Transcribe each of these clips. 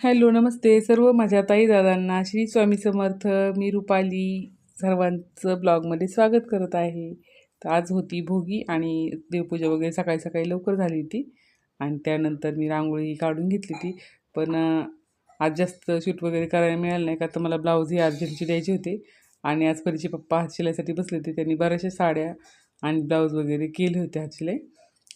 Hello नमस्ते. सर्व माझ्या ताई दादांना श्री स्वामी समर्थ मी रुपाली सर्वांचं ब्लॉगमध्ये स्वागत करत आहे. तर आज होती भोगी आणि देवपूजा वगैरे सकाळी सकाळी लवकर झाली होती आणि त्यानंतर मी रांगोळी काढून घेतली ती पण आज जास्त शूट वगैरे करायला मिळालं नाही का तर मला ब्लाऊजही अर्जंटचे द्यायचे होते आणि आज परीचे पप्पा हात शिलाईसाठी बसले होते. त्यांनी बऱ्याचशा साड्या आणि ब्लाऊज वगैरे केले होते हात शिलाई.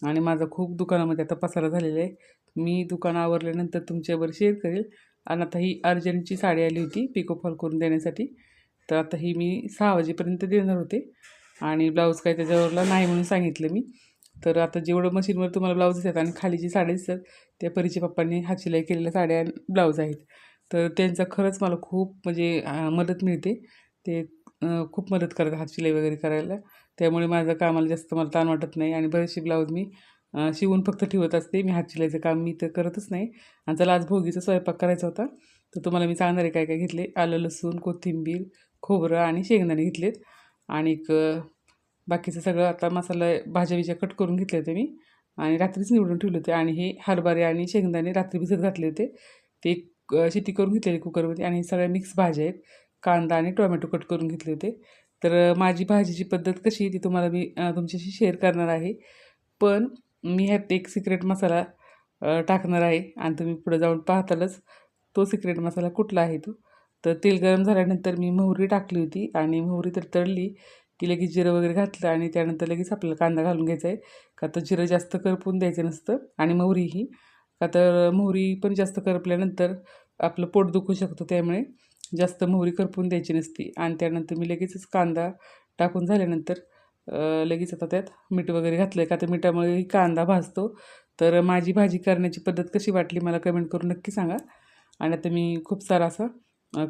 आणि माझा खूप दुकानामध्ये आता पसारा झालेला आहे. मी दुकान आवरल्यानंतर तुमच्यावर शेअर करेल. आणि आता ही अर्जंटची साडी आली होती पिको फॉल करून देण्यासाठी. तर आता ही मी सहा वाजेपर्यंत देणार होते. आणि ब्लाऊज काय त्याच्यावरला नाही म्हणून सांगितलं मी. तर आता जेवढं मशीनवर तुम्हाला ब्लाऊज दिसतात आणि खाली जी साड्या दिसतात त्या परीचे पप्पांनी हातशिलाई केलेल्या साड्या ब्लाऊज आहेत. तर त्यांचा खरंच मला खूप म्हणजे मदत मिळते. ते खूप मदत करतात हातशिलाई वगैरे करायला. त्यामुळे माझं कामाला जास्त मला ताण वाटत नाही आणि बरेचसे ब्लाऊज मी शिवून फक्त ठेवत असते. मी हातशिलाईचं काम मी तर करतच नाही. आणि चला आज भोगीचा स्वयंपाक करायचा होता. तर तुम्हाला मी सांगणार आहे काय काय घेतले. आलं लसूण कोथिंबीर खोबरं आणि शेंगदाणे घेतलेत. आणि एक बाकीचं सगळं आता मसाला भाज्या बिज्या कट करून घेतले होते मी. आणि रात्रीच निवडून ठेवले होते. आणि हे हरभरे आणि शेंगदाणे रात्री भिजत घातले होते. ते शेती शिटी करून घेतलेले कुकरमध्ये आणि सगळ्या मिक्स भाज्या आहेत. कांदा आणि टोमॅटो कट करून घेतले होते. तर माझी भाजीची पद्धत कशी आहे ती तुम्हाला मी तुमच्याशी शेअर करणार आहे. पण मी ह्यात एक सिक्रेट मसाला टाकणार आहे आणि तुम्ही पुढे जाऊन पाहतालच तो सिक्रेट मसाला कुठला आहे तो. तर तेल गरम झाल्यानंतर मी मोहरी टाकली होती आणि मोहरी तर तळली की लगेच जिरं वगैरे घातलं आणि त्यानंतर लगेच आपल्याला कांदा घालून घ्यायचा आहे. का तर जिरं जास्त करपून द्यायचं नसतं आणि मोहरीही का तर मोहरी पण जास्त करपल्यानंतर आपलं पोट दुखू शकतं त्यामुळे जास्त मोहरी करपून द्यायची नसती. आणि त्यानंतर मी लगेचच कांदा टाकून झाल्यानंतर लगेच आता त्यात मीठ वगैरे घातलं आहे का तर मिठामुळे कांदा भाजतो. तर माझी भाजी करण्याची पद्धत कशी वाटली मला कमेंट करून नक्की सांगा. आणि आता मी खूप सारा असा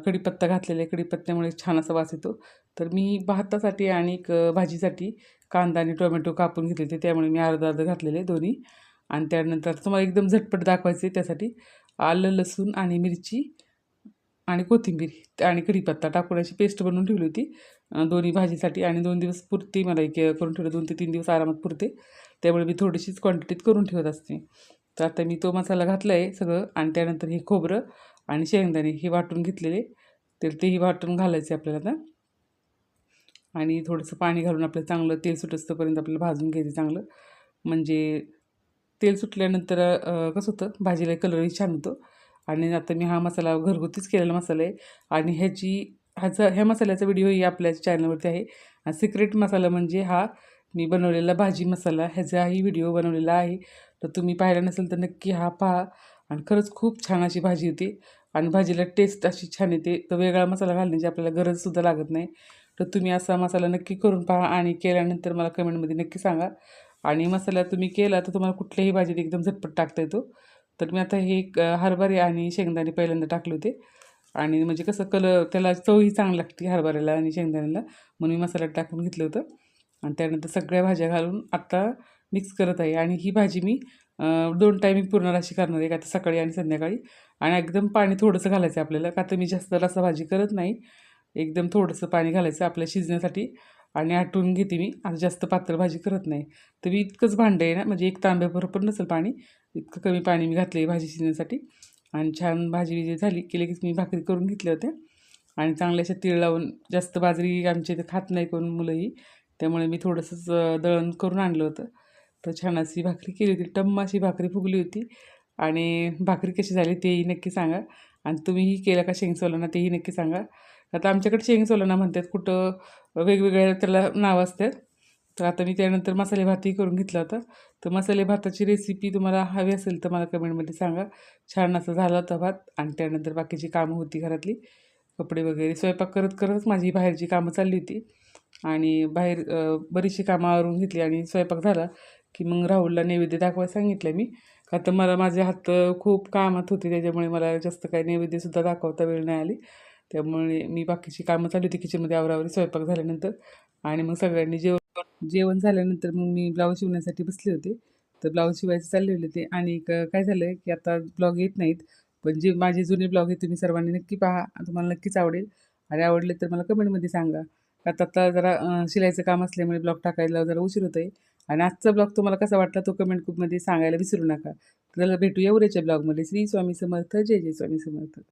कढीपत्ता घातलेला आहे. कढीपत्त्यामुळे छान असा वास येतो. तर मी भातासाठी आणि एक भाजीसाठी कांदा आणि टोमॅटो कापून घेतले होते. त्यामुळे मी अर्धा अर्ध घातलेले दोन्ही. आणि त्यानंतर तुम्हाला एकदम झटपट दाखवायचे त्यासाठी. आलं लसूण आणि मिरची आणि कोथिंबीर आणि कढीपत्ता टाकून अशी पेस्ट बनवून ठेवली होती. दोन्ही भाजीसाठी आणि दोन दिवस पुरती मला एक करून ठेवलं. दोन ते तीन दिवस आरामात पुरते. त्यामुळे मी थोडीशीच क्वांटिटीत करून ठेवत असते. तर आता मी तो मसाला घातला आहे सगळं आणि त्यानंतर हे खोबरं आणि शेंगदाणे हे वाटून घेतलेले. तर तेही वाटून घालायचे आपल्याला आता. आणि थोडंसं पाणी घालून आपलं चांगलं तेल सुटस्तपर्यंत आपल्याला भाजून घ्यायचं चांगलं. म्हणजे तेल सुटल्यानंतर कसं होतं? भाजीला कलरही छान होतो. आणि आता मी हा मसाला घरगुतीच केलेला मसाला आहे. आणि ह्याची ह्याचं ह्या मसाल्याचा व्हिडिओही आपल्या चॅनलवरती आहे. सिक्रेट मसाला म्हणजे हा मी बनवलेला भाजी मसाला ह्याचाही व्हिडिओ बनवलेला आहे. तर तुम्ही पाहिला नसेल तर नक्की हा पहा. आणि खरंच खूप छान अशी भाजी होती. आणि भाजीला टेस्ट अशी छान येते. तर वेगळा मसाला घालण्याची आपल्याला गरजसुद्धा लागत नाही. तर तुम्ही असा मसाला नक्की करून पहा आणि केल्यानंतर मला कमेंटमध्ये नक्की सांगा. आणि मसाला तुम्ही केला तर तुम्हाला कुठल्याही भाजीत एकदम झटपट टाकता येतो. तर मी आता हे एक, हरभरे आणि शेंगदाणे पहिल्यांदा टाकले होते. आणि म्हणजे कसं कलर त्याला चवही चांगली लागते हरभऱ्याला आणि शेंगदाण्याला. म्हणून मी मसाल्यात टाकून घेतलं होतं. आणि त्यानंतर सगळ्या भाज्या घालून आत्ता मिक्स करत आहे. आणि ही भाजी मी दोन टायमिंग पूर्ण अशी करणार आहे. का तर सकाळी आणि संध्याकाळी. आणि एकदम पाणी थोडंसं घालायचं आहे आपल्याला. का तर मी जास्त रसा भाजी करत नाही. एकदम थोडंसं पाणी घालायचं आपल्या शिजण्यासाठी. आणि आटवून घेते मी आता जास्त पातळ भाजी करत नाही. तर मी इतकंच भांडं आहे ना म्हणजे एक तांब्याबरोबर नसेल पाणी इतकं कमी पाणी मी घातलं आहे भाजी शिजण्यासाठी. आणि छान भाजी विजी झाली की लगेच मी भाकरी करून घेतल्या होत्या. आणि चांगल्या अशा तीळ लावून जास्त बाजरी आमच्या इथे खात नाही कोण मुलंही. त्यामुळे मी थोडंसंच दळण करून आणलं होतं. तर छान अशी भाकरी केली होती. टम्म अशी भाकरी फुगली होती. आणि भाकरी कशी झाली तेही नक्की सांगा. आणि तुम्हीही केलं का शेंग सोलाना तेही नक्की सांगा. आता आमच्याकडे शेंग सोलाना म्हणतात कुठं वेगवेगळ्या त्याला नावं असतात. तर आता मी त्यानंतर मसाले भातही करून घेतला होता. तर मसाले भाताची रेसिपी तुम्हाला हवी असेल तर मला कमेंटमध्ये सांगा. छान असं झाला होता भात आणि त्यानंतर बाकीची कामं होती घरातली. कपडे वगैरे स्वयंपाक करत करतच माझी बाहेरची कामं चालली होती. आणि बाहेर बरीचशी कामं आवरून घेतली आणि स्वयंपाक झाला की मग राहुलला नैवेद्य दाखवायला सांगितलं मी. का तर मला माझे हात खूप कामात होते त्याच्यामुळे मला जास्त काही नैवेद्यसुद्धा दाखवता वेळ नाही आली. त्यामुळे मी बाकीची कामं चालू होती किचनमध्ये आवरावरी स्वयंपाक झाल्यानंतर. आणि मग सगळ्यांनी जेवण जेवण झाल्यानंतर मग मी ब्लाऊज शिवण्यासाठी बसले होते. तर ब्लाऊज शिवायचे चालले होते आणि काय झालं आहे की आता ब्लॉग येत नाहीत. पण जे माझे जुने ब्लॉग आहेत तुम्ही सर्वांनी नक्की पहा. तुम्हाला नक्कीच आवडेल. आणि आवडले तर मला कमेंटमध्ये सांगा. आता आता जरा शिलाईचं काम असल्यामुळे ब्लॉग टाकायला जरा उशीर होतं आहे आणि आजचा ब्लॉग तुम्हाला कसा वाटला तो कमेंटमध्ये सांगायला विसरू नका. त्याला भेटूया उद्याच्या ब्लॉगमध्ये. श्री स्वामी समर्थ. जय जय स्वामी समर्थ.